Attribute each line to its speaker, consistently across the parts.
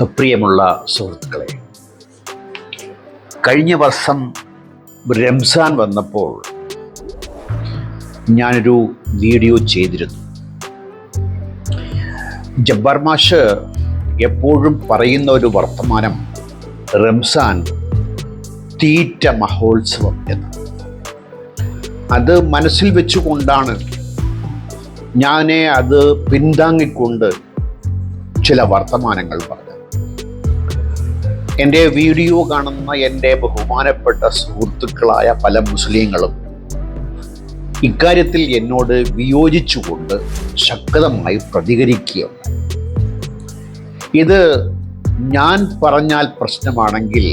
Speaker 1: പ്രിയമുള്ള സുഹൃത്തുക്കളെ കഴിഞ്ഞ വർഷം റംസാൻ വന്നപ്പോൾ ഞാനൊരു വീഡിയോ ചെയ്തിരുന്നു. ജബ്ബാർ മാഷ് എപ്പോഴും പറയുന്ന ഒരു വർത്തമാനം റംസാൻ തീറ്റ മഹോത്സവം എന്ന്. അത് മനസ്സിൽ വെച്ചുകൊണ്ടാണ് ഞാനെ അത് പിന്താങ്ങിക്കൊണ്ട് ചില വർത്തമാനങ്ങൾ പറഞ്ഞത്. എന്റെ വീഡിയോ കാണുന്ന എന്റെ ബഹുമാനപ്പെട്ട സുഹൃത്തുക്കളായ പല മുസ്ലിങ്ങളും ഇക്കാര്യത്തിൽ എന്നോട് വിയോജിച്ചുകൊണ്ട് ശക്തമായി പ്രതികരിക്കുകയുണ്ട് ഇത് ഞാൻ പറഞ്ഞാൽ പ്രശ്നമാണെങ്കിൽ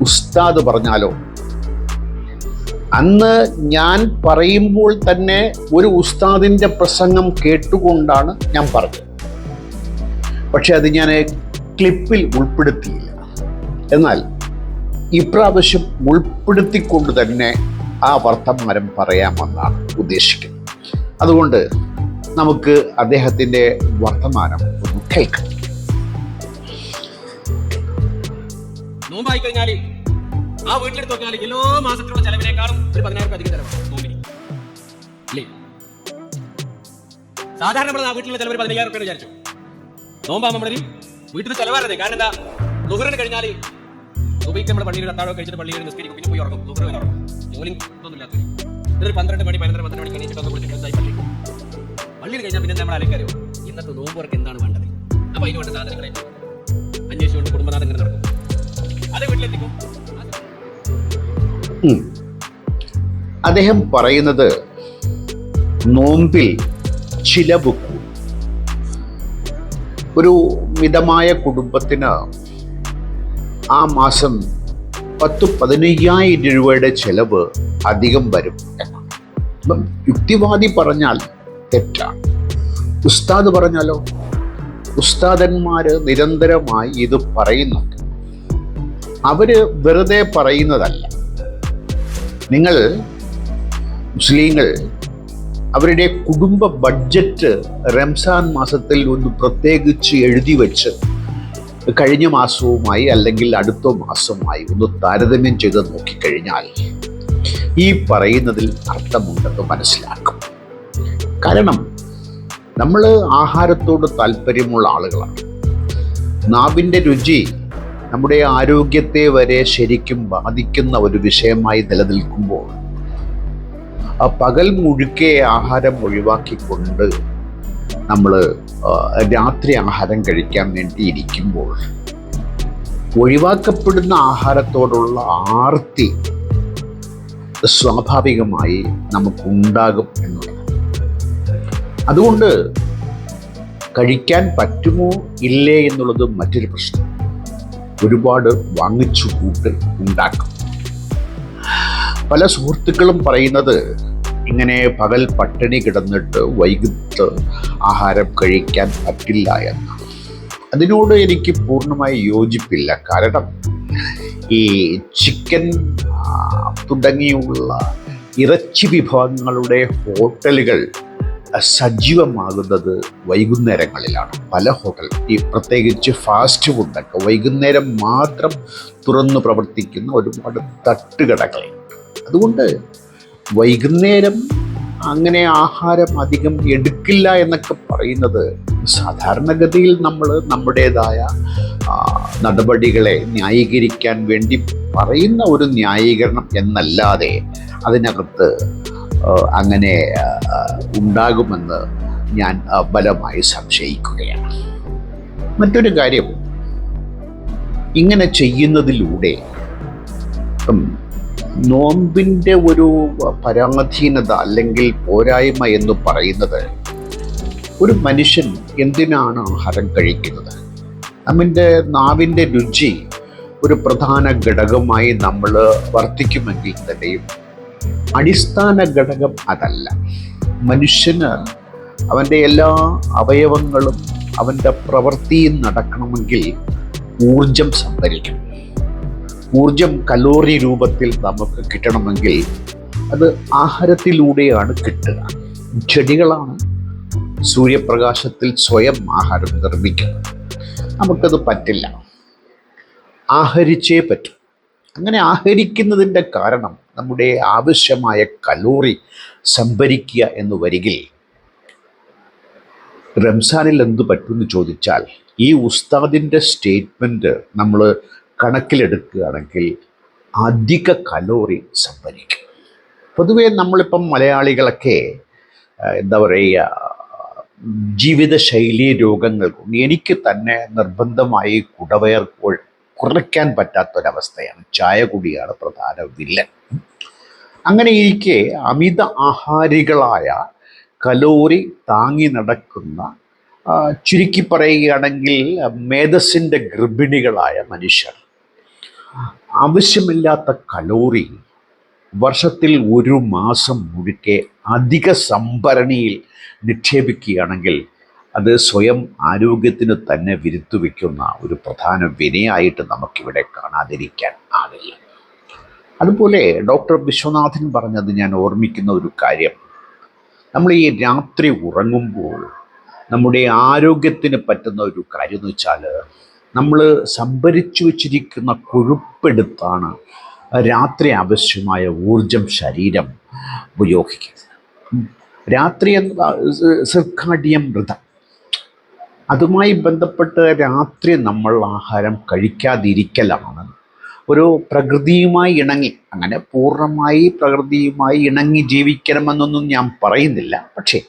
Speaker 1: ഉസ്താദ് പറഞ്ഞാലോ? അന്ന് ഞാൻ പറയുമ്പോൾ തന്നെ ഒരു ഉസ്താദിന്റെ പ്രസംഗം കേട്ടുകൊണ്ടാണ് ഞാൻ പറഞ്ഞത്. പക്ഷെ അത് ഞാൻ ക്ലിപ്പിൽ ഉൾപ്പെടുത്തിയില്ല. എന്നാൽ ഇപ്രാവശ്യം ഉൾപ്പെടുത്തിക്കൊണ്ട് തന്നെ ആ വർത്തമാനം പറയാമെന്നാണ് ഉദ്ദേശിക്കുന്നത്. അതുകൊണ്ട് നമുക്ക് അദ്ദേഹത്തിന്റെ വർത്തമാനം ഒന്ന് കേൾക്കാം.
Speaker 2: നോമ്പായി കഴിഞ്ഞാൽ ആ വീട്ടിലെടുത്ത് നോക്കിയാൽ എല്ലാ മാസത്തിലുള്ള ചെലവിനേക്കാളും ഒരു പതിനായിരം അധികം ചെലവാണ് നോമ്പിന്. സാധാരണ നമ്മൾ ആ വീട്ടിലുള്ള ചെലവ് പതിനയ്യായിരം രൂപ വിചാരിച്ചു. നോമ്പാകുമ്പോൾ നമ്മളൊരു വീട്ടിൽ ചെലവാറുന്നത് കാരണം എന്താ? നുഹറിന് കഴിഞ്ഞാൽ സുബൈക്ക് നമ്മുടെ പള്ളിയിൽ അത്താഴോ കഴിച്ചിട്ട് പള്ളിയിൽ നിസ്കരിക്കും. പിന്നെ പോയി ഉറങ്ങും. ദുബൈ ഉറങ്ങും. ജോലി ഒന്നും ഇല്ലാത്ത ഇതൊരു പന്ത്രണ്ട് മണി പതിനൊന്നര പന്ത്രണ്ട് മണി കഴിഞ്ഞിട്ട് ഒന്ന് കുളിച്ച് പള്ളിയിൽ പള്ളി പള്ളിയിൽ കഴിഞ്ഞാൽ പിന്നെ നമ്മൾ അലക്കാരോ ഇന്നത്തെ നോമ്പ് വർക്ക് എന്താണ് വേണ്ടത്? അപ്പൊ അതിന് വേണ്ട സാധനങ്ങളെ അന്വേഷിച്ചുകൊണ്ട് കുടുംബനാഥം ഇങ്ങനെ നടക്കും. അത് വീട്ടിലെത്തിക്കും.
Speaker 1: അദ്ദേഹം പറയുന്നത് നോമ്പിൽ ചിലവ്. ഒരു മിതമായ കുടുംബത്തിന് ആ മാസം പത്ത് പതിനയ്യായിരം രൂപയുടെ ചെലവ് അധികം വരും അപ്പം യുക്തിവാദി പറഞ്ഞാൽ തെറ്റാണ്. ഉസ്താദ് പറഞ്ഞാലോ? ഉസ്താദന്മാർ നിരന്തരമായി ഇത് പറയുന്നുണ്ട്. അവർ വെറുതെ പറയുന്നതല്ല. നിങ്ങൾ മുസ്ലിങ്ങൾ അവരുടെ കുടുംബ ബഡ്ജറ്റ് റംസാൻ മാസത്തിൽ ഒന്ന് പ്രത്യേകിച്ച് എഴുതി വെച്ച് കഴിഞ്ഞ മാസവുമായി അല്ലെങ്കിൽ അടുത്ത മാസവുമായി ഒന്ന് താരതമ്യം ചെയ്ത് നോക്കിക്കഴിഞ്ഞാൽ ഈ പറയുന്നതിൽ അർത്ഥമുണ്ടെന്ന് മനസ്സിലാക്കും. കാരണം നമ്മൾ ആഹാരത്തോട് താല്പര്യമുള്ള ആളുകളാണ്. നാവിന്റെ രുചി നമ്മുടെ ആരോഗ്യത്തെ വരെ ശരിക്കും ബാധിക്കുന്ന ഒരു വിഷയമായി നിലനിൽക്കുമ്പോൾ പകൽ മുഴുക്കെ ആഹാരം ഒഴിവാക്കിക്കൊണ്ട് നമ്മൾ രാത്രി ആഹാരം കഴിക്കാൻ വേണ്ടി ഇരിക്കുമ്പോൾ ഒഴിവാക്കപ്പെടുന്ന ആഹാരത്തോടുള്ള ആർത്തി സ്വാഭാവികമായി നമുക്കുണ്ടാകും എന്നുള്ളത് അതുകൊണ്ട് കഴിക്കാൻ പറ്റുമോ ഇല്ലേ എന്നുള്ളത് മറ്റൊരു പ്രശ്നം. ഒരുപാട് വാങ്ങിച്ചു കൂട്ട് ഉണ്ടാക്കും. പല സുഹൃത്തുക്കളും പറയുന്നത് ഇങ്ങനെ പകൽ പട്ടിണി കിടന്നിട്ട് വൈകിട്ട് ആഹാരം കഴിക്കാൻ പറ്റില്ല എന്ന്. അതിനോട് എനിക്ക് പൂർണമായി യോജിപ്പില്ല. കാരണം ഈ ചിക്കൻ തുടങ്ങിയുള്ള ഇറച്ചി വിഭവങ്ങളുടെ ഹോട്ടലുകൾ സജീവമാകുന്നത് വൈകുന്നേരങ്ങളിലാണ്. പല ഹോട്ടൽ ഈ പ്രത്യേകിച്ച് ഫാസ്റ്റ് ഫുഡൊക്കെ വൈകുന്നേരം മാത്രം തുറന്നു പ്രവർത്തിക്കുന്ന ഒരുപാട് തട്ടുകടകൾ. അതുകൊണ്ട് വൈകുന്നേരം അങ്ങനെ ആഹാരം അധികം എടുക്കില്ല എന്നൊക്കെ പറയുന്നത് സാധാരണഗതിയിൽ നമ്മൾ നമ്മുടേതായ നടപടികളെ ന്യായീകരിക്കാൻ വേണ്ടി പറയുന്ന ഒരു ന്യായീകരണം എന്നല്ലാതെ അതിനകത്ത് അങ്ങനെ ഉണ്ടാകുമെന്ന് ഞാൻ ബലമായി സംശയിക്കുകയാണ്. മറ്റൊരു കാര്യം ഇങ്ങനെ ചെയ്യുന്നതിലൂടെ നോമ്പിന്റെ ഒരു പരാധീനത അല്ലെങ്കിൽ പോരായ്മ എന്ന് പറയുന്നത് ഒരു മനുഷ്യൻ എന്തിനാണ് ആഹാരം കഴിക്കുന്നത്? നമ്മിന്റെ നാവിന്റെ രുചി ഒരു പ്രധാന ഘടകമായി നമ്മൾ വർത്തിക്കുമെങ്കിൽ തന്നെയും അടിസ്ഥാന ഘടകം അതല്ല. മനുഷ്യന് അവന്റെ എല്ലാ അവയവങ്ങളും അവന്റെ പ്രവൃത്തിയും നടക്കണമെങ്കിൽ ഊർജം സംഭരിക്കണം. ഊർജം കലോറി രൂപത്തിൽ നമുക്ക് കിട്ടണമെങ്കിൽ അത് ആഹാരത്തിലൂടെയാണ് കിട്ടുക. ചെടികളാണ് സൂര്യപ്രകാശത്തിൽ സ്വയം ആഹാരം നിർമ്മിക്കുക നമുക്കത് പറ്റില്ല. ആഹരിച്ചേ പറ്റൂ. അങ്ങനെ ആഹരിക്കുന്നതിന്റെ കാരണം നമ്മുടെ ആവശ്യമായ കലോറി സംഭരിക്കുക എന്ന് വരികിൽ റംസാനിൽ എന്ത് പറ്റുമെന്ന് ചോദിച്ചാൽ ഈ ഉസ്താദിന്റെ സ്റ്റേറ്റ്മെന്റ് നമ്മൾ കണക്കിലെടുക്കുകയാണെങ്കിൽ അധിക കലോറി സംഭരിക്കും. പൊതുവേ നമ്മളിപ്പം മലയാളികളൊക്കെ എന്താ പറയുക ജീവിതശൈലി രോഗങ്ങൾ എനിക്ക് തന്നെ നിർബന്ധമായി കുടവയർ കുറയ്ക്കാൻ പറ്റാത്തൊരവസ്ഥയാണ്. ചായ കുടിയാണ് പ്രധാന വില്ലൻ. അങ്ങനെ ഇരിക്കെ അമിത ആഹാരികളായ കലോറി താങ്ങി നടക്കുന്ന ചുരുക്കി പറയുകയാണെങ്കിൽ മേധസ്സിന്റെ ഗർഭിണികളായ മനുഷ്യർ. ആവശ്യമില്ലാത്ത കലോറി വർഷത്തിൽ ഒരു മാസം മുഴുക്കെ അധിക സംഭരണിയിൽ നിക്ഷേപിക്കുകയാണെങ്കിൽ അത് സ്വയം ആരോഗ്യത്തിന് തന്നെ വിരുത്തു വയ്ക്കുന്ന ഒരു പ്രധാന വിനയായിട്ട് നമുക്കിവിടെ കാണാതിരിക്കാൻ ആവില്ല അതുപോലെ ഡോക്ടർ വിശ്വനാഥൻ പറഞ്ഞത് ഞാൻ ഓർമ്മിക്കുന്ന ഒരു കാര്യം. നമ്മൾ ഈ രാത്രി ഉറങ്ങുമ്പോൾ നമ്മുടെ ആരോഗ്യത്തിന് പറ്റുന്ന ഒരു കാര്യം എന്ന് വെച്ചാൽ നമ്മൾ സംഭരിച്ചു വച്ചിരിക്കുന്ന കൊഴുപ്പെടുത്താണ് രാത്രി ആവശ്യമായ ഊർജം ശരീരം ഉപയോഗിക്കുന്നത്. രാത്രി സിർക്കാഡിയം മൃതം അതുമായി ബന്ധപ്പെട്ട് രാത്രി നമ്മൾ ആഹാരം കഴിക്കാതിരിക്കലാണ്. ഒരു പ്രകൃതിയുമായി ഇണങ്ങി അങ്ങനെ പൂർണമായി പ്രകൃതിയുമായി ഇണങ്ങി ജീവിക്കണമെന്നൊന്നും ഞാൻ പറയുന്നില്ല. പക്ഷേ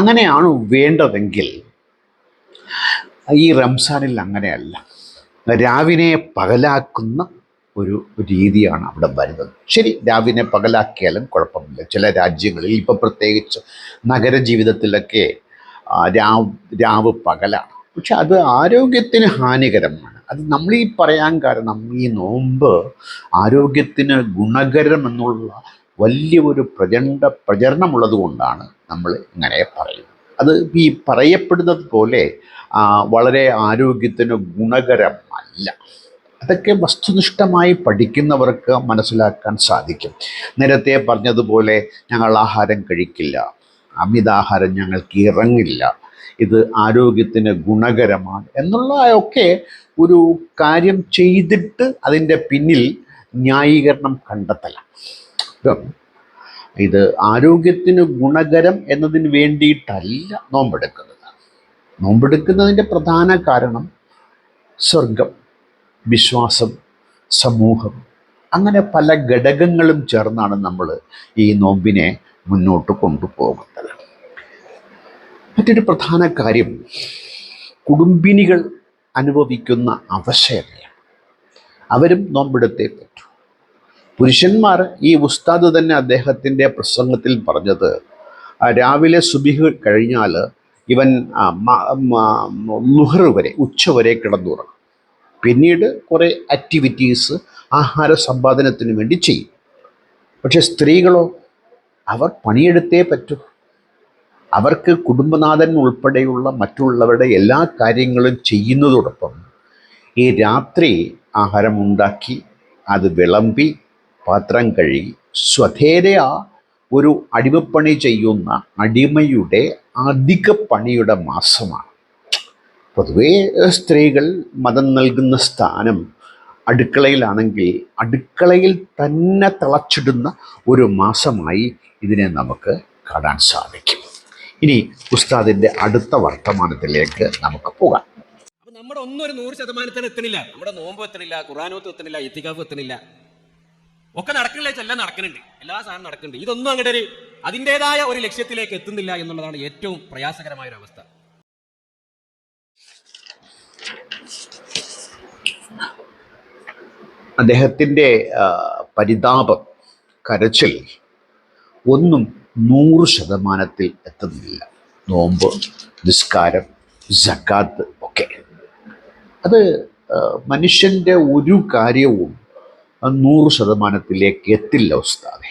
Speaker 1: അങ്ങനെയാണ് വേണ്ടതെങ്കിൽ ഈ റംസാനിൽ അങ്ങനെയല്ല. രാവിനെ പകലാക്കുന്ന ഒരു രീതിയാണ് അവിടെ വരുന്നത്. ശരി രാവിനെ പകലാക്കിയാലും കുഴപ്പമില്ല ചില രാജ്യങ്ങളിൽ ഇപ്പോൾ പ്രത്യേകിച്ച് നഗര ജീവിതത്തിലൊക്കെ രാവ് രാവ് പകലാണ്. പക്ഷെ അത് ആരോഗ്യത്തിന് ഹാനികരമാണ്. അത് നമ്മൾ ഈ പറയാൻ കാരണം ഈ നോമ്പ് ആരോഗ്യത്തിന് ഗുണകരം എന്നുള്ള വലിയ ഒരു പ്രചണ്ഡ പ്രചരണമുള്ളത് കൊണ്ടാണ് നമ്മൾ ഇങ്ങനെ പറയുന്നത്. അത് ഈ പറയപ്പെടുന്നത് പോലെ വളരെ ആരോഗ്യത്തിന് ഗുണകരമല്ല. അതൊക്കെ വസ്തുനിഷ്ഠമായി പഠിക്കുന്നവർക്ക് മനസ്സിലാക്കാൻ സാധിക്കും. നേരത്തെ പറഞ്ഞതുപോലെ ഞങ്ങൾ ആഹാരം കഴിക്കില്ല. അമിതാഹാരം ഞങ്ങൾക്ക് ഇറങ്ങില്ല. ഇത് ആരോഗ്യത്തിന് ഗുണകരമാണ് എന്നുള്ളതൊക്കെ ഒരു കാര്യം ചെയ്തിട്ട് അതിന്റെ പിന്നിൽ ന്യായീകരണം കണ്ടെത്തലാണ് ഇത് ആരോഗ്യത്തിന് ഗുണകരം എന്നതിന് വേണ്ടിയിട്ടല്ല നോമ്പെടുക്കുന്നത്. നോമ്പെടുക്കുന്നതിന്റെ പ്രധാന കാരണം സ്വർഗം വിശ്വാസം സമൂഹം. അങ്ങനെ പല ഘടകങ്ങളും ചേർന്നാണ് നമ്മൾ ഈ നോമ്പിനെ മുന്നോട്ട് കൊണ്ടുപോകുന്നത്. മറ്റൊരു പ്രധാന കാര്യം കുടുംബിനികൾ അനുഭവിക്കുന്ന അവശതയാണ് അവരും നോമ്പെടുത്തേ പറ്റൂ. പുരുഷന്മാർ ഈ ഉസ്താദ് തന്നെ അദ്ദേഹത്തിന്റെ പ്രസംഗത്തിൽ പറഞ്ഞത് രാവിലെ സുബിഹ് കഴിഞ്ഞാൽ ഇവൻ ലുഹർ വരെ ഉച്ച വരെ കിടന്നുറങ്ങും. പിന്നീട് കുറേ ആക്ടിവിറ്റീസ് ആഹാര സമ്പാദനത്തിന് വേണ്ടി ചെയ്യും. പക്ഷെ സ്ത്രീകളോ അവർ പണിയെടുത്തേ പറ്റൂ. അവർക്ക് കുടുംബനാഥൻ ഉൾപ്പെടെയുള്ള മറ്റുള്ളവരുടെ എല്ലാ കാര്യങ്ങളും ചെയ്യുന്നതോടൊപ്പം ഈ രാത്രി ആഹാരം ഉണ്ടാക്കി അത് വിളമ്പി പാത്രം കഴുകി സ്വധേരയാ ഒരു അടിമപ്പണി ചെയ്യുന്ന അടിമയുടെ അധിക പണിയുടെ മാസമാണ്. പൊതുവേ സ്ത്രീകൾ മതം നൽകുന്ന സ്ഥാനം അടുക്കളയിലാണെങ്കിൽ അടുക്കളയിൽ തന്നെ തിളച്ചിടുന്ന ഒരു മാസമായി ഇതിനെ നമുക്ക് കാണാൻ സാധിക്കും. ഇനി ഉസ്താദിന്റെ അടുത്ത വർത്തമാനത്തിലേക്ക് നമുക്ക് പോകാം.
Speaker 2: നമ്മുടെ ഒന്നും ഒരു നൂറ് ശതമാനത്തിന് എത്തണില്ല. നമ്മുടെ നോമ്പ് എത്തണില്ല ഖുറാനോത്ത് എത്തണില്ല ഇത്തികാഫ് എത്തണില്ല. ഒക്കെ നടക്കണില്ല? എല്ലാം നടക്കുന്നുണ്ട് എല്ലാ സാധനം നടക്കുന്നുണ്ട് ഇതൊന്നും അങ്ങോട്ട് ഒരു അതിന്റെതായ ഒരു ലക്ഷ്യത്തിലേക്ക് എത്തുന്നില്ല എന്നുള്ളതാണ് ഏറ്റവും പ്രയാസകരമായ ഒരു അവസ്ഥ.
Speaker 1: അദ്ദേഹത്തിന്റെ പരിതാപം കരച്ചിൽ ഒന്നും നൂറ് ശതമാനത്തിൽ എത്തുന്നില്ല. നോമ്പ് നിസ്കാരം ജക്കാത്ത് ഒക്കെ. അത് മനുഷ്യന്റെ ഒരു കാര്യവും നൂറ് ശതമാനത്തിലേക്ക് എത്തില്ല ഉസ്താദെ.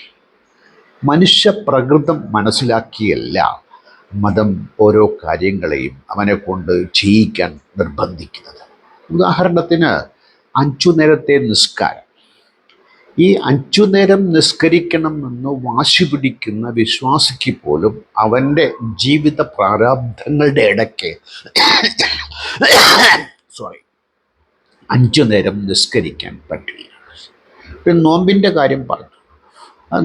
Speaker 1: മനുഷ്യ പ്രകൃതം മനസ്സിലാക്കിയല്ല മതം ഓരോ കാര്യങ്ങളെയും അവനെ കൊണ്ട് ചെയ്യിക്കാൻ നിർബന്ധിക്കുന്നത്. ഉദാഹരണത്തിന് അഞ്ചു നേരത്തെ നിസ്കാരം. ഈ അഞ്ചു നേരം നിസ്കരിക്കണമെന്ന് വാശി പിടിക്കുന്ന വിശ്വാസിക്ക് പോലും അവന്റെ ജീവിത പ്രാരാബ്ധങ്ങളുടെ ഇടയ്ക്ക് സോറി അഞ്ചു നേരം നിസ്കരിക്കാൻ പറ്റില്ല. പിന്നെ നോമ്പിന്റെ കാര്യം പറഞ്ഞു.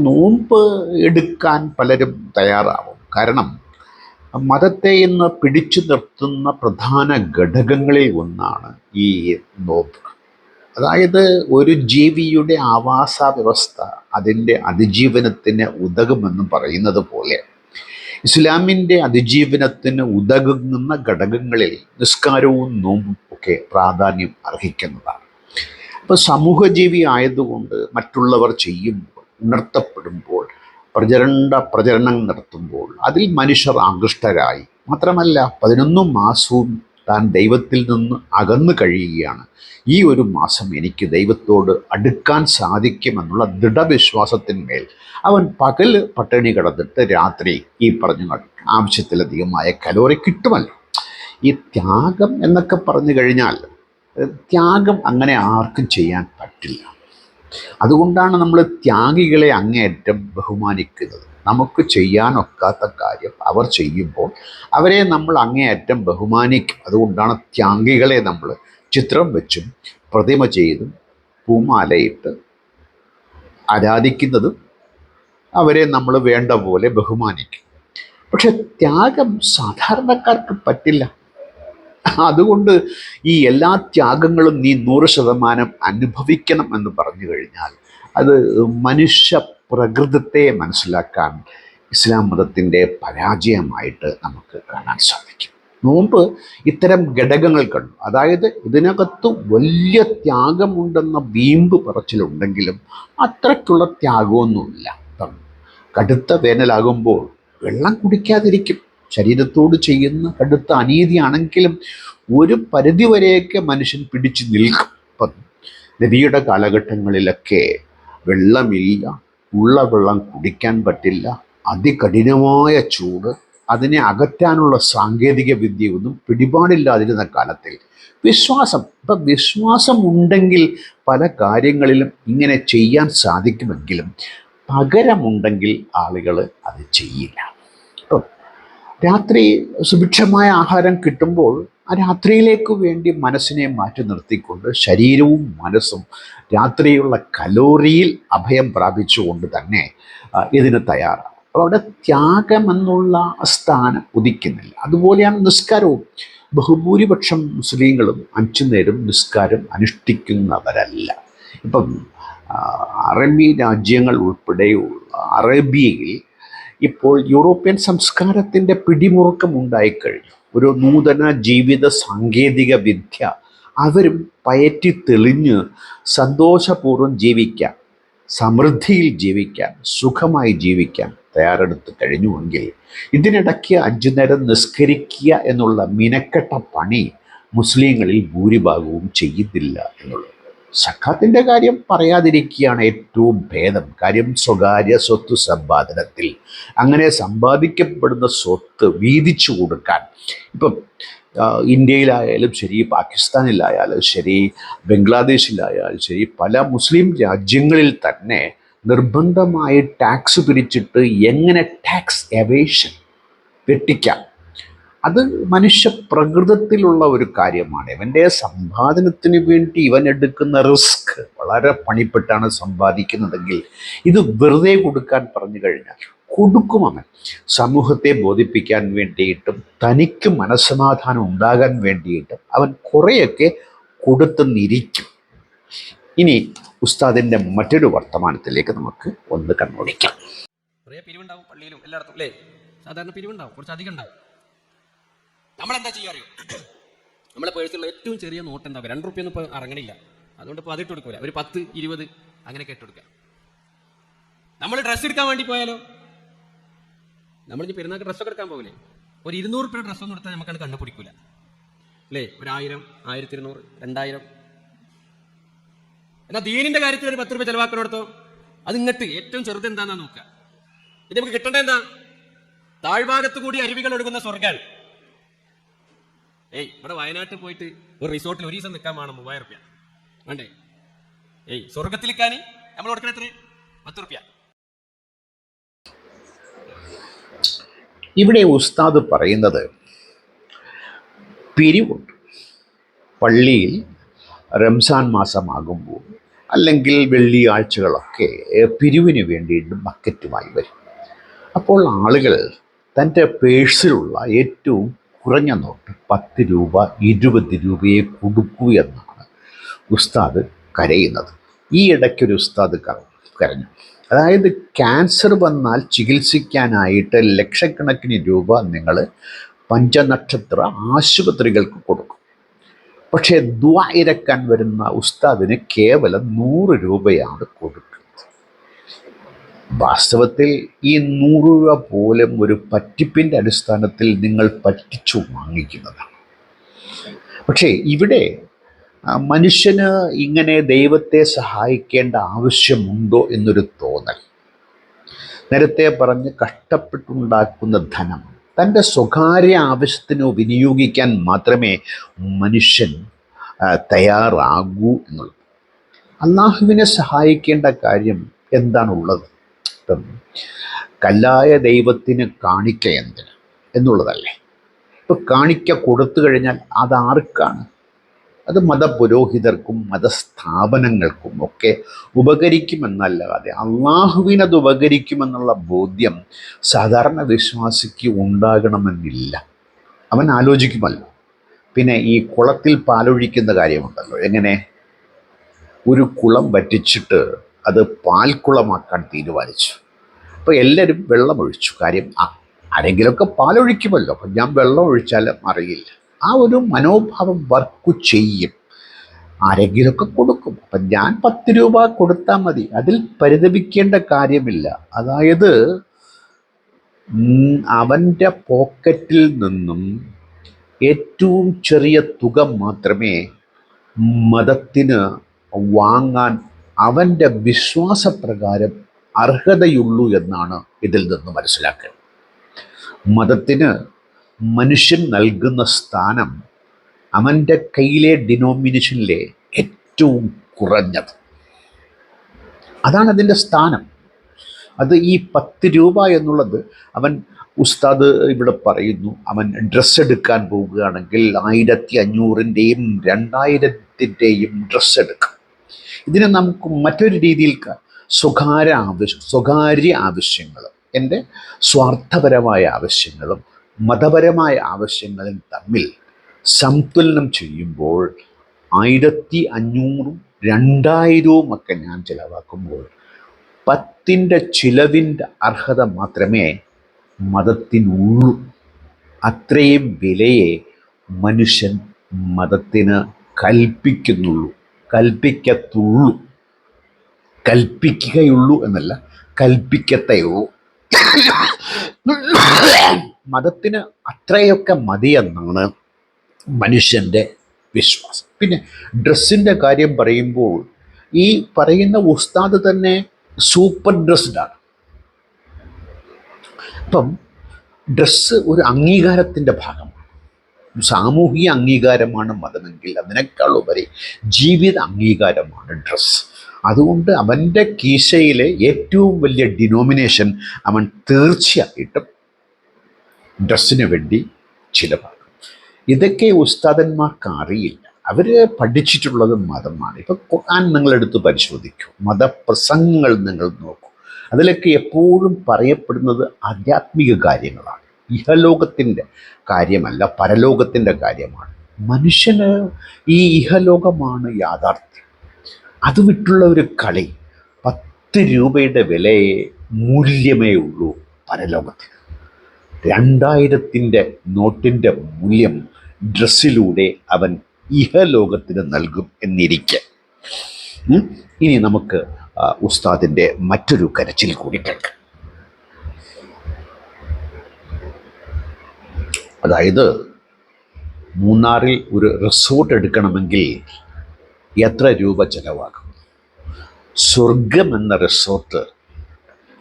Speaker 1: നോമ്പ് എടുക്കാൻ പലരും തയ്യാറാവും. കാരണം മതത്തെ ഇന്ന് പിടിച്ചു നിർത്തുന്ന പ്രധാന ഘടകങ്ങളിൽ ഒന്നാണ് ഈ നോമ്പ്. അതായത് ഒരു ജീവിയുടെ ആവാസ വ്യവസ്ഥ അതിന്റെ അതിജീവനത്തിന് ഉതകുമെന്ന് പറയുന്നത് പോലെ ഇസ്ലാമിന്റെ അതിജീവനത്തിന് ഉതകുന്ന ഘടകങ്ങളിൽ നിസ്കാരവും നോമ്പും ഒക്കെ പ്രാധാന്യം അർഹിക്കുന്നതാണ്. അപ്പോൾ സമൂഹജീവി ആയതുകൊണ്ട് മറ്റുള്ളവർ ചെയ്യുമ്പോൾ ഉണർത്തപ്പെടുമ്പോൾ പ്രചരണ്ട പ്രചരണം നടത്തുമ്പോൾ അതിൽ മനുഷ്യർ ആകൃഷ്ടരായി. മാത്രമല്ല പതിനൊന്നും മാസവും താൻ ദൈവത്തിൽ നിന്ന് അകന്നു കഴിയുകയാണ്. ഈ ഒരു മാസം എനിക്ക് ദൈവത്തോട് അടുക്കാൻ സാധിക്കുമെന്നുള്ള ദൃഢവിശ്വാസത്തിന്മേൽ അവൻ പകൽ പട്ടിണി കിടന്നിട്ട് രാത്രി ഈ പറഞ്ഞു ആവശ്യത്തിലധികമായ കലോറി കിട്ടുമല്ലോ. ഈ ത്യാഗം എന്നൊക്കെ പറഞ്ഞു കഴിഞ്ഞാൽ ത്യാഗം അങ്ങനെ ആർക്കും ചെയ്യാൻ പറ്റില്ല. അതുകൊണ്ടാണ് നമ്മൾ ത്യാഗികളെ അങ്ങേയറ്റം ബഹുമാനിക്കുന്നത്. നമുക്ക് ചെയ്യാനൊക്കാത്ത കാര്യം അവർ ചെയ്യുമ്പോൾ അവരെ നമ്മൾ അങ്ങേയറ്റം ബഹുമാനിക്കും. അതുകൊണ്ടാണ് ത്യാഗികളെ നമ്മൾ ചിത്രം വെച്ചും പ്രതിമ ചെയ്തും പൂമാലയിട്ട് ആരാധിക്കുന്നതും അവരെ നമ്മൾ വേണ്ട പോലെ ബഹുമാനിക്കും. പക്ഷെ ത്യാഗം സാധാരണക്കാർക്ക് പറ്റില്ല. അതുകൊണ്ട് ഈ എല്ലാ ത്യാഗങ്ങളും നീ നൂറ് ശതമാനം അനുഭവിക്കണം എന്ന് പറഞ്ഞു കഴിഞ്ഞാൽ അത് മനുഷ്യ പ്രകൃതത്തെ മനസ്സിലാക്കാൻ ഇസ്ലാം മതത്തിന്റെ പരാജയമായിട്ട് നമുക്ക് കാണാൻ സാധിക്കും. നോമ്പ് ഇത്തരം ഘടകങ്ങൾ കണ്ടു. അതായത് ഇതിനകത്ത് വലിയ ത്യാഗമുണ്ടെന്ന വീമ്പ് പറച്ചിലുണ്ടെങ്കിലും അത്രയ്ക്കുള്ള ത്യാഗമൊന്നുമില്ല. കടുത്ത വേനലാകുമ്പോൾ വെള്ളം കുടിക്കാതിരിക്കും. ശരീരത്തോട് ചെയ്യുന്ന കടുത്ത അനീതിയാണെങ്കിലും ഒരു പരിധിവരെയൊക്കെ മനുഷ്യൻ പിടിച്ചു നിൽക്കും. ഇപ്പം നബിയുടെ കാലഘട്ടങ്ങളിലൊക്കെ വെള്ളമില്ല ഉള്ള വെള്ളം കുടിക്കാൻ പറ്റില്ല അതികഠിനമായ ചൂട് അതിനെ അകറ്റാനുള്ള സാങ്കേതിക വിദ്യയൊന്നും പിടിപാടില്ലാതിരുന്ന കാലത്തിൽ വിശ്വാസം. ഇപ്പം വിശ്വാസം ഉണ്ടെങ്കിൽ പല കാര്യങ്ങളിലും ഇങ്ങനെ ചെയ്യാൻ സാധിക്കുമെങ്കിലും പകരമുണ്ടെങ്കിൽ ആളുകൾ അത് ചെയ്യില്ല. രാത്രി സുഭിക്ഷമായ ആഹാരം കിട്ടുമ്പോൾ ആ രാത്രിയിലേക്ക് വേണ്ടി മനസ്സിനെ മാറ്റി നിർത്തിക്കൊണ്ട് ശരീരവും മനസ്സും രാത്രിയുള്ള കലോറിയിൽ അഭയം പ്രാപിച്ചുകൊണ്ട് തന്നെ ഇതിന് തയ്യാറാണ്. അപ്പോൾ അവിടെ ത്യാഗമെന്നുള്ള സ്ഥാനം ഉദിക്കുന്നില്ല. അതുപോലെയാണ് നിസ്കാരവും. ബഹുഭൂരിപക്ഷം മുസ്ലിങ്ങളും അഞ്ചു നേരം നിസ്കാരം അനുഷ്ഠിക്കുന്നവരല്ല. ഇപ്പം അറബി രാജ്യങ്ങൾ ഉൾപ്പെടെയുള്ള അറേബ്യയിൽ ഇപ്പോൾ യൂറോപ്യൻ സംസ്കാരത്തിന്റെ പിടിമുറുക്കം ഉണ്ടായിക്കഴിഞ്ഞു. ഒരു നൂതന ജീവിത സാങ്കേതിക വിദ്യ. അവരും പയറ്റി തെളിഞ്ഞ് സന്തോഷപൂർവം ജീവിക്കാം സമൃദ്ധിയിൽ ജീവിക്കാൻ സുഖമായി ജീവിക്കാൻ തയ്യാറെടുത്ത് കഴിഞ്ഞുവെങ്കിൽ ഇതിനിടയ്ക്ക് അഞ്ചു നേരം നിസ്കരിക്കുക എന്നുള്ള മിനക്കെട്ട പണി മുസ്ലിങ്ങളിൽ ഭൂരിഭാഗവും ചെയ്യുന്നില്ല എന്നുള്ളത്. സഖാത്തിന്റെ കാര്യം പറയാതിരിക്കുകയാണ് ഏറ്റവും ഭേദം. കാര്യം സ്വകാര്യ സ്വത്ത് സമ്പാദനത്തിൽ. അങ്ങനെ സമ്പാദിക്കപ്പെടുന്ന സ്വത്ത് വീതിച്ചു കൊടുക്കാൻ. ഇപ്പം ഇന്ത്യയിലായാലും ശരി പാകിസ്ഥാനിലായാലും ശരി ബംഗ്ലാദേശിലായാലും ശരി പല മുസ്ലിം രാജ്യങ്ങളിൽ തന്നെ നിർബന്ധമായി ടാക്സ് പിരിച്ചിട്ട് എങ്ങനെ ടാക്സ് എവേഷൻ വെട്ടിക്കാം? അത് മനുഷ്യ പ്രകൃതത്തിലുള്ള ഒരു കാര്യമാണ്. ഇവന്റെ സമ്പാദനത്തിന് വേണ്ടി ഇവൻ എടുക്കുന്ന റിസ്ക് വളരെ പണിപ്പെട്ടാണ് സമ്പാദിക്കുന്നതെങ്കിൽ ഇത് വെറുതെ കൊടുക്കാൻ പറഞ്ഞു കഴിഞ്ഞാൽ കൊടുക്കും അവൻ. സമൂഹത്തെ ബോധിപ്പിക്കാൻ വേണ്ടിയിട്ടും തനിക്ക് മനസ്സമാധാനം ഉണ്ടാകാൻ വേണ്ടിയിട്ടും അവൻ കുറേയൊക്കെ കൊടുത്തെന്നിരിക്കും. ഇനി ഉസ്താദിന്റെ മറ്റൊരു വർത്തമാനത്തിലേക്ക് നമുക്ക് ഒന്ന് കണ്ണോടിക്കാം.
Speaker 2: പിരിവുണ്ടാവും പള്ളിയിലും എല്ലായിടത്തും അല്ലേ? സാധാരണ പിരിവുണ്ടാവും കുറച്ച് അധികം ഉണ്ടാവും. നമ്മളെന്താ ചെയ്യാ അറിയോ? നമ്മളെ പേഴ്സിലുള്ള ഏറ്റവും ചെറിയ നോട്ട് എന്താ രണ്ട് റുപ്യൊന്നും ഇപ്പോൾ ഇറങ്ങണില്ല. അതുകൊണ്ട് ഇപ്പോൾ അതിട്ട് കൊടുക്കൂല. ഒരു പത്ത് ഇരുപത് അങ്ങനെയൊക്കെ ഇട്ട് കൊടുക്കുക നമ്മൾ ഡ്രസ്സ് എടുക്കാൻ വേണ്ടി പോയാലോ? നമ്മൾ ഇനി പെരുന്നാൾക്ക് ഡ്രസ്സൊക്കെ എടുക്കാൻ പോകില്ലേ ഒരു ഇരുന്നൂറ് രൂപയുടെ ഡ്രസ്സൊന്നും എടുത്താൽ നമുക്കത് കണ്ടുപിടിക്കില്ല പിടിക്കൂല. അല്ലേ? ഒരായിരം ആയിരം ആയിരത്തി ഇരുന്നൂറ് രണ്ടായിരം. എന്നാൽ ദീനിന്റെ കാര്യത്തിൽ ഒരു പത്ത് രൂപ ചെലവാക്കണോടത്തോ അത് ഇങ്ങട്ട്. ഏറ്റവും ചെറുത് എന്താന്നാ നോക്കുക ഇത് നമുക്ക് കിട്ടേണ്ട എന്താ? താഴ്ഭാഗത്ത് കൂടി അരുവികൾ ഒഴുകുന്ന സ്വർഗാണ് ഏയ് ഇവിടെ വയനാട്ടിൽ പോയിട്ട് ഒരു റിസോർട്ടിൽ ഒരു ദിവസം നിൽക്കാൻ വേണം മൂവായിരം റുപ്യ. വേണ്ടേ? ഏയ് സ്വർഗത്തിൽ നിൽക്കാൻ നമ്മൾ കൊടുക്കണ എത്ര പത്ത് റുപ്യ.
Speaker 1: ഇവിടെ ഉസ്താദ് പറയുന്നത് പിരിവുണ്ട്. പള്ളിയിൽ റംസാൻ മാസമാകുമ്പോൾ അല്ലെങ്കിൽ വെള്ളിയാഴ്ചകളൊക്കെ പിരിവിന് വേണ്ടിയിട്ട് ബക്കറ്റുമായി വരും. അപ്പോൾ ആളുകൾ തന്റെ പേഴ്സിലുള്ള ഏറ്റവും കുറഞ്ഞ നോട്ട് പത്ത് രൂപ ഇരുപത് രൂപയെ കൊടുക്കൂ എന്നാണ് ഉസ്താദ് കരയുന്നത്. ഈ ഇടയ്ക്കൊരു ഉസ്താദ് കരഞ്ഞു. അതായത് ക്യാൻസർ വന്നാൽ ചികിത്സിക്കാനായിട്ട് ലക്ഷക്കണക്കിന് രൂപ നിങ്ങൾ പഞ്ചനക്ഷത്ര ആശുപത്രികൾക്ക് കൊടുക്കും. പക്ഷേ ദ്വാ ഇരക്കാൻ വരുന്ന ഉസ്താദിന് കേവലം നൂറ് രൂപയാണ് കൊടുക്കുന്നത് വാസ്തവത്തിൽ ഈ നൂറ് രൂപ പോലും ഒരു പറ്റിപ്പിന്റെ അടിസ്ഥാനത്തിൽ നിങ്ങൾ പറ്റിച്ചു വാങ്ങിക്കുന്നതാണ്. പക്ഷേ ഇവിടെ മനുഷ്യന് ഇങ്ങനെ ദൈവത്തെ സഹായിക്കേണ്ട ആവശ്യമുണ്ടോ എന്നൊരു തോന്നൽ. നേരത്തെ പറഞ്ഞ് കഷ്ടപ്പെട്ടുണ്ടാക്കുന്ന ധനം തന്റെ സ്വകാര്യ ആവശ്യത്തിന് വിനിയോഗിക്കാൻ മാത്രമേ മനുഷ്യൻ തയ്യാറാകൂ എന്നുള്ളത് അള്ളാഹുവിനെ സഹായിക്കേണ്ട കാര്യം എന്താണുള്ളത്? ഇപ്പം കല്ലായ ദൈവത്തിന് കാണിക്ക എന്തിന്? എന്നുള്ളതല്ലേ. ഇപ്പൊ കാണിക്ക കൊടുത്തു കഴിഞ്ഞാൽ അത് ആർക്കാണ് അത് മതപുരോഹിതർക്കും മതസ്ഥാപനങ്ങൾക്കും ഒക്കെ ഉപകരിക്കുമെന്നല്ലാതെ അള്ളാഹുവിനത് ഉപകരിക്കുമെന്നുള്ള ബോധ്യം സാധാരണ വിശ്വാസിക്ക് ഉണ്ടാകണമെന്നില്ല. അവൻ ആലോചിക്കുമല്ലോ. പിന്നെ ഈ കുളത്തിൽ പാലൊഴിക്കുന്ന കാര്യമുണ്ടല്ലോ. എങ്ങനെ? ഒരു കുളം വറ്റിച്ചിട്ട് അത് പാൽക്കുളമാക്കാൻ തീരുമാനിച്ചു. അപ്പോൾ എല്ലാവരും വെള്ളം ഒഴിച്ചു കാര്യം ആരെങ്കിലുമൊക്കെ പാലൊഴിക്കുമല്ലോ. അപ്പം ഞാൻ വെള്ളം ഒഴിച്ചാലും അറിയില്ല. ആ ഒരു മനോഭാവം വർക്ക് ചെയ്യും. ആരെങ്കിലുമൊക്കെ കൊടുക്കും. അപ്പം ഞാൻ പത്ത് രൂപ കൊടുത്താൽ മതി. അതിൽ പരിതപിക്കേണ്ട കാര്യമില്ല. അതായത് അവന്റെ പോക്കറ്റിൽ നിന്നും ഏറ്റവും ചെറിയ തുക മാത്രമേ മതത്തിന് വാങ്ങാൻ അവന്റെ വിശ്വാസപ്രകാരം അർഹതയുള്ളൂ എന്നാണ് ഇതിൽ നിന്ന് മനസ്സിലാക്കേണ്ടത് മതത്തിന് മനുഷ്യൻ നൽകുന്ന സ്ഥാനം അവന്റെ കയ്യിലെ ഡിനോമിനേഷനിലെ ഏറ്റവും കുറഞ്ഞത്. അതാണ് അതിന്റെ സ്ഥാനം. അത് ഈ പത്ത് രൂപ എന്നുള്ളത് അവൻ ഉസ്താദ് ഇവിടെ പറയുന്നു അവൻ ഡ്രസ്സ് എടുക്കാൻ പോവുകയാണെങ്കിൽ ആയിരത്തി അഞ്ഞൂറിന്റെയും രണ്ടായിരത്തിന്റെയും ഡ്രസ്സ് എടുക്കും. ഇതിനെ നമുക്ക് മറ്റൊരു രീതിയിൽ സ്വകാര്യ ആവശ്യ സ്വകാര്യ ആവശ്യങ്ങൾ എന്റെ സ്വാർത്ഥപരമായ ആവശ്യങ്ങളും മതപരമായ ആവശ്യങ്ങളും തമ്മിൽ സംതുലനം ചെയ്യുമ്പോൾ ആയിരത്തി അഞ്ഞൂറും രണ്ടായിരവും ഒക്കെ ഞാൻ ചിലവാക്കുമ്പോൾ പത്തിന്റെ ചിലവിന്റെ അർഹത മാത്രമേ മതത്തിനുള്ളൂ. അത്രയും വിലയെ മനുഷ്യൻ മതത്തിന് കൽപ്പിക്കുന്നുള്ളൂ കൽപ്പിക്കത്തുള്ളൂ. കൽപ്പിക്കുകയുള്ളൂ എന്നല്ല കൽപ്പിക്കത്തേയോ. മതത്തിന് അത്രയൊക്കെ മതിയെന്നാണ് മനുഷ്യന്റെ വിശ്വാസം. പിന്നെ ഡ്രസ്സിന്റെ കാര്യം പറയുമ്പോൾ ഈ പറയുന്ന ഉസ്താദ് തന്നെ സൂപ്പർ ഡ്രസ്ഡാണ്. അപ്പം ഡ്രസ്സ് ഒരു അംഗീകാരത്തിന്റെ ഭാഗമാണ്. സാമൂഹിക അംഗീകാരമാണ് മതമെങ്കിൽ അതിനേക്കാളുപരി ജീവിത അംഗീകാരമാണ് ഡ്രസ്സ്. അതുകൊണ്ട് അവന്റെ കീശയിലെ ഏറ്റവും വലിയ ഡിനോമിനേഷൻ അവൻ തീർച്ചയായിട്ടും ഡ്രസ്സിന് വേണ്ടി ചിലവാക്കും. ഇതൊക്കെ ഉസ്താദന്മാർക്ക് അറിയില്ല അവർ പഠിച്ചിട്ടുള്ളത് മതമാണ്. ഇപ്പം ഖുർആൻ നിങ്ങളെടുത്ത് പരിശോധിക്കൂ. മതപ്രസംഗങ്ങൾ നിങ്ങൾ നോക്കൂ. അതിലൊക്കെ എപ്പോഴും പറയപ്പെടുന്നത് ആധ്യാത്മിക കാര്യങ്ങളാണ്. ഇഹലോകത്തിന്റെ കാര്യമല്ല പരലോകത്തിന്റെ കാര്യമാണ്. മനുഷ്യന് ഈ ഇഹലോകമാണ് യാഥാർത്ഥ്യം. അത് വിട്ടുള്ള ഒരു കളി പത്ത് രൂപയുടെ വിലയെ മൂല്യമേ ഉള്ളൂ പരലോകത്തിന് രണ്ടായിരത്തിന്റെ നോട്ടിന്റെ മൂല്യം ഡ്രസ്സിലൂടെ അവൻ ഇഹലോകത്തിന് നൽകും എന്നിരിക്കെ. ഇനി നമുക്ക് ഉസ്താദിന്റെ മറ്റൊരു കരച്ചിൽ കൂടി കേൾക്കാം. അതായത് മൂന്നാറിൽ ഒരു റിസോർട്ട് എടുക്കണമെങ്കിൽ എത്ര രൂപ ചെലവാകും? സ്വർഗം എന്ന റിസോർട്ട്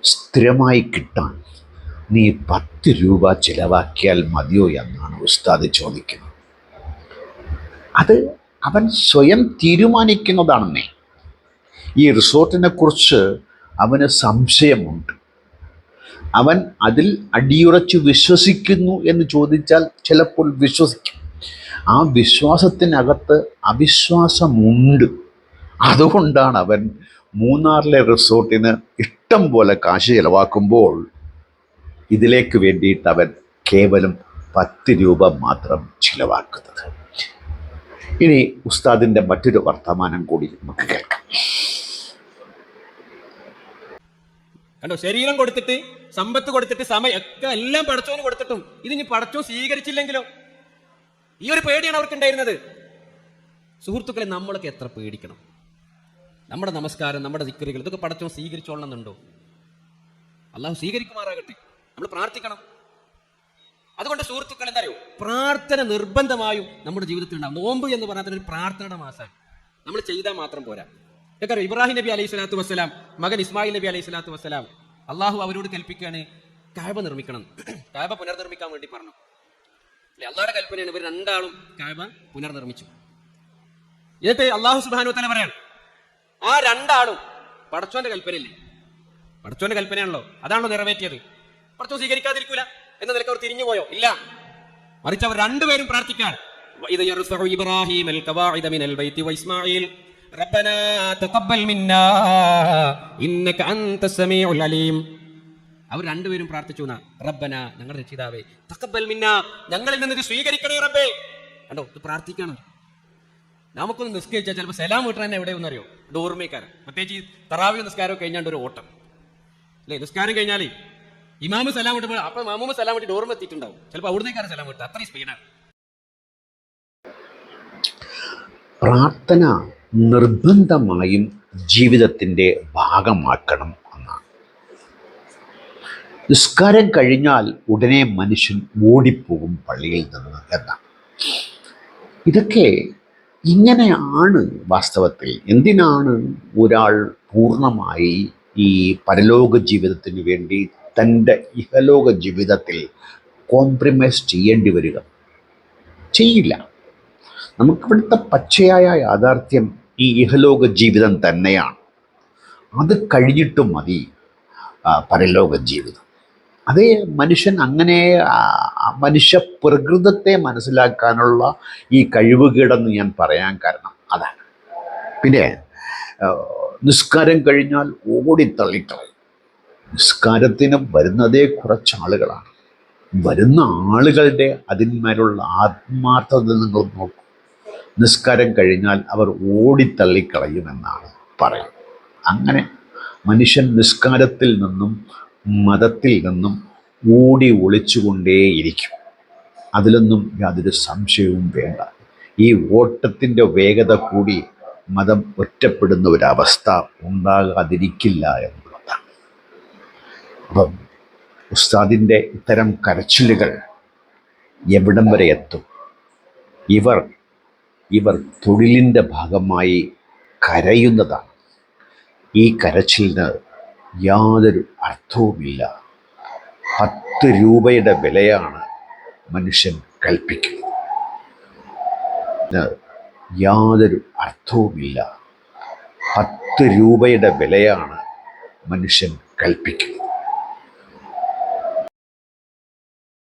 Speaker 1: സ്ഥിരമായി കിട്ടാൻ നീ പത്ത് രൂപ ചിലവാക്കിയാൽ മതിയോ എന്നാണ് ഉസ്താദ് ചോദിക്കുന്നത്. അത് അവൻ സ്വയം തീരുമാനിക്കുന്നതാണെന്നേ. ഈ റിസോർട്ടിനെ കുറിച്ച് അവന് സംശയമുണ്ട്. അവൻ അതിൽ അടിയുറച്ച് വിശ്വസിക്കുന്നു എന്ന് ചോദിച്ചാൽ ചിലപ്പോൾ വിശ്വസിക്കും. ആ വിശ്വാസത്തിനകത്ത് അവിശ്വാസമുണ്ട്. അതുകൊണ്ടാണ് അവൻ മൂന്നാറിലെ റിസോർട്ടിന് ഇഷ്ടം പോലെ കാശ് ചിലവാക്കുമ്പോൾ ഇതിലേക്ക് വേണ്ടിയിട്ട് അവൻ കേവലം പത്ത് രൂപ മാത്രം ചിലവാക്കുന്നത്. ഇനി ഉസ്താദിന്റെ മറ്റൊരു വർത്തമാനം കൂടി നമുക്ക് കേൾക്കാം.
Speaker 2: കണ്ടോ? ശരീരം കൊടുത്തിട്ട് സമ്പത്ത് കൊടുത്തിട്ട് സമയം ഒക്കെ എല്ലാം പടച്ചോന് കൊടുത്തിട്ടും. ഇതിനി പടച്ചോ സ്വീകരിച്ചില്ലെങ്കിലോ? ഈ ഒരു പേടിയാണ് അവർക്ക് ഉണ്ടായിരുന്നത് സുഹൃത്തുക്കളെ നമ്മളൊക്കെ എത്ര പേടിക്കണം? നമ്മുടെ നമസ്കാരം നമ്മുടെ ദിക്കറികൾ ഇതൊക്കെ പടച്ചോ സ്വീകരിച്ചോളണമെന്നുണ്ടോ? അള്ളാഹു സ്വീകരിക്കുമാറാകട്ടെ. നമ്മൾ പ്രാർത്ഥിക്കണം. അതുകൊണ്ട് സുഹൃത്തുക്കൾ എന്താ അറിയോ? പ്രാർത്ഥന നിർബന്ധമായും നമ്മുടെ ജീവിതത്തിൽ ഉണ്ടാവും നോമ്പ് എന്ന് പറഞ്ഞാൽ ഒരു പ്രാർത്ഥനയുടെ മാസമാണ്. നമ്മൾ ചെയ്താൽ മാത്രം പോരാ. ഇതൊക്കെ ഇബ്രാഹിം നബി അലൈഹി സ്വലാത്തു വസ്സലാം മകൻ ഇസ്മായിൽ നബി അലൈഹി സ്വലാത്തു വസ്സലാം അള്ളാഹു അവരോട് കൽപ്പിക്കുകയാണ് കായബ നിർമ്മിക്കണം. കായബ പുനർനിർമ്മിക്കാൻ വേണ്ടി പറഞ്ഞു. അല്ലെ അള്ളാഹുടെ കൽപ്പനയാണ് ഇവർ രണ്ടാളും കായബ പുനർനിർമ്മിച്ചു എന്നിട്ട് അള്ളാഹു സുബാനു തല പറയാണ് ആ രണ്ടാളും പടച്ചോന്റെ കൽപ്പനയില്ലേ പടച്ചോന്റെ കൽപ്പനയാണല്ലോ അതാണല്ലോ നിറവേറ്റിയത് പടച്ചോ സ്വീകരിക്കാതിരിക്കൂല എന്ന നിലക്ക് അവർ തിരിഞ്ഞു പോയോ ഇല്ല മറിച്ച് അവർ രണ്ടുപേരും പ്രാർത്ഥിക്കാൻ وإذ يرفع إبراهيم القواعد من البيت وإسماعيل ربنا تقبل منا إنك أنت السميع العليم അവർ രണ്ടുപേരും പ്രാർത്ഥിച്ചു റബ്ബന ഞങ്ങളുടെ രക്ഷിതാവേ തക്കബൽ മിന്ന ഞങ്ങളിൽ നിന്ന് ഇത് സ്വീകരിക്കണേ റബ്ബേ. കണ്ടോ ഇത് പ്രാർത്ഥിക്കണം നമുക്കൊന്ന് നിസ്കരിച്ചാൽ ചിലപ്പോൾ സലാം വീട്ടണ തന്നെ ഒന്നറിയോ? അറിയോ ഓർമ്മയ്ക്കാരൻ പ്രത്യേകിച്ച് ഈ തറാവി നിസ്കാരം കഴിഞ്ഞാണ്ട് ഒരു ഓട്ടം. അല്ലേ നിസ്കാരം കഴിഞ്ഞാൽ ഇമാമ സലാം വിട്ടപ്പോൾ അപ്പൊ മാമൂമ സലാം വിട്ടിട്ട് ഓർമ്മ എത്തിയിട്ടുണ്ടാവും. ചിലപ്പോൾ അവിടുന്നേക്കാരൻ സലാം വിട്ടു അത്രയും സ്പീഡാണ്
Speaker 1: പ്രാർത്ഥന നിർബന്ധമായും ജീവിതത്തിന്റെ ഭാഗമാക്കണം. നിസ്കാരം കഴിഞ്ഞാൽ ഉടനെ മനുഷ്യൻ ഓടിപ്പോകും പള്ളിയിൽ നിന്ന് എന്നാണ് ഇതൊക്കെ ഇങ്ങനെയാണ് വാസ്തവത്തിൽ. എന്തിനാണ് ഒരാൾ പൂർണമായി ഈ പരലോക ജീവിതത്തിന് വേണ്ടി തന്റെ ഇഹലോക ജീവിതത്തിൽ കോംപ്രമൈസ് ചെയ്യേണ്ടി വരിക? ചെയ്യില്ല. നമുക്കിവിടുത്തെ പച്ചയായ യാഥാർത്ഥ്യം ഈ ഇഹലോക ജീവിതം തന്നെയാണ്. അത് കഴിഞ്ഞിട്ടും മതി പരലോക ജീവിതം. അതേ മനുഷ്യൻ അങ്ങനെ മനുഷ്യ പ്രകൃതത്തെ മനസ്സിലാക്കാനുള്ള ഈ കഴിവുകേടെന്ന് ഞാൻ പറയാൻ കാരണം അതാണ്. പിന്നെ നിസ്കാരം കഴിഞ്ഞാൽ ഓടിത്തള്ളിക്കളയും നിസ്കാരത്തിന് വരുന്നതേ കുറച്ച് ആളുകളാണ്. വരുന്ന ആളുകളുടെ അതിന്മേലുള്ള ആത്മാർത്ഥത നിങ്ങൾ നോക്കൂ. നിസ്കാരം കഴിഞ്ഞാൽ അവർ ഓടിത്തള്ളിക്കളയുമെന്നാണ് പറയുന്നത്. അങ്ങനെ മനുഷ്യൻ നിസ്കാരത്തിൽ നിന്നും മതത്തിൽ നിന്നും ഓടി ഒളിച്ചുകൊണ്ടേയിരിക്കും. അതിലൊന്നും യാതൊരു സംശയവും വേണ്ട. ഈ ഓട്ടത്തിന്റെ വേഗത കൂടി മതം ഒറ്റപ്പെടുന്ന ഒരവസ്ഥ ഉണ്ടാകാതിരിക്കില്ല എന്നുള്ളതാണ്. അപ്പം ഉസ്താദിന്റെ ഇത്തരം കരച്ചിലുകൾ എവിടം വരെ എത്തും? ഇവർ ഇവർ തൊഴിലിന്റെ ഭാഗമായി കരയുന്നതാണ്. ഈ കരച്ചിലിന് യാതൊരു അർത്ഥവുമില്ല. പത്ത് രൂപയുടെ വിലയാണ് മനുഷ്യൻ കൽപ്പിക്കുന്നത്. യാതൊരു അർത്ഥവുമില്ല. പത്ത് രൂപയുടെ വിലയാണ് മനുഷ്യൻ കൽപ്പിക്കുന്നത്.